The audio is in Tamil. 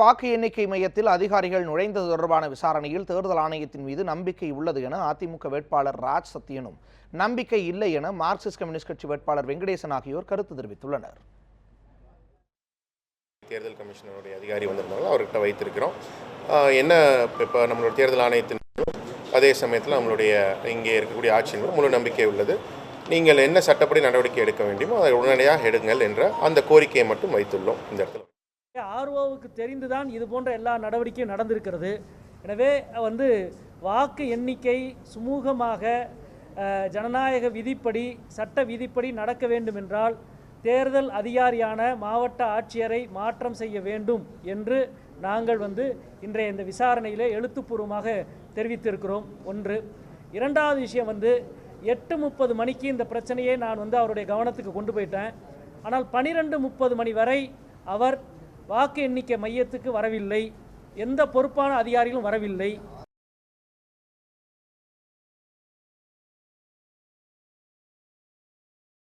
வாக்கு எண்ணிக்கை மையத்தில் அதிகாரிகள் நுழைந்தது தொடர்பான விசாரணையில் தேர்தல் ஆணையத்தின் மீது நம்பிக்கை உள்ளது என அதிமுக வேட்பாளர் ராஜ் சத்தியனும் நம்பிக்கை இல்லை என மார்க்சிஸ்ட் கம்யூனிஸ்ட் கட்சி வேட்பாளர் வெங்கடேசன் ஆகியோர் கருத்து தெரிவித்துள்ளனர். தேர்தல் கமிஷனருடைய அதிகாரி வந்திருந்தாலும் அவர்கிட்ட வைத்திருக்கிறோம். என்ன இப்போ நம்மளுடைய தேர்தல் ஆணையத்தின் அதே சமயத்தில் நம்மளுடைய இங்கே இருக்கக்கூடிய ஆட்சியின் முழு நம்பிக்கை உள்ளது. நீங்கள் என்ன சட்டப்படி நடவடிக்கை எடுக்க வேண்டுமோ அதை உடனடியாக எடுங்கள் என்ற அந்த கோரிக்கையை மட்டும் வைத்துள்ளோம். இந்த இடத்துல ஆர்ஓவுக்கு தெரிந்துதான் இது போன்ற எல்லா நடவடிக்கையும் நடந்திருக்கிறது. எனவே வந்து வாக்கு எண்ணிக்கை சுமூகமாக ஜனநாயக விதிப்படி சட்ட விதிப்படி நடக்க வேண்டும் என்றால் தேர்தல் அதிகாரியான மாவட்ட ஆட்சியரை மாற்றம் செய்ய வேண்டும் என்று நாங்கள் வந்து இன்றைய இந்த விசாரணையில் எழுத்துப்பூர்வமாக தெரிவித்திருக்கிறோம். ஒன்று. இரண்டாவது விஷயம் வந்து எட்டு முப்பது மணிக்கு இந்த பிரச்சனையை நான் வந்து அவருடைய கவனத்துக்கு கொண்டு போயிட்டேன். ஆனால் பனிரெண்டு முப்பது மணி வரை அவர் வாக்கு எண்ணிக்கை மையத்துக்கு வரவில்லை. எந்த பொறுப்பான அதிகாரிகளும் வரவில்லை.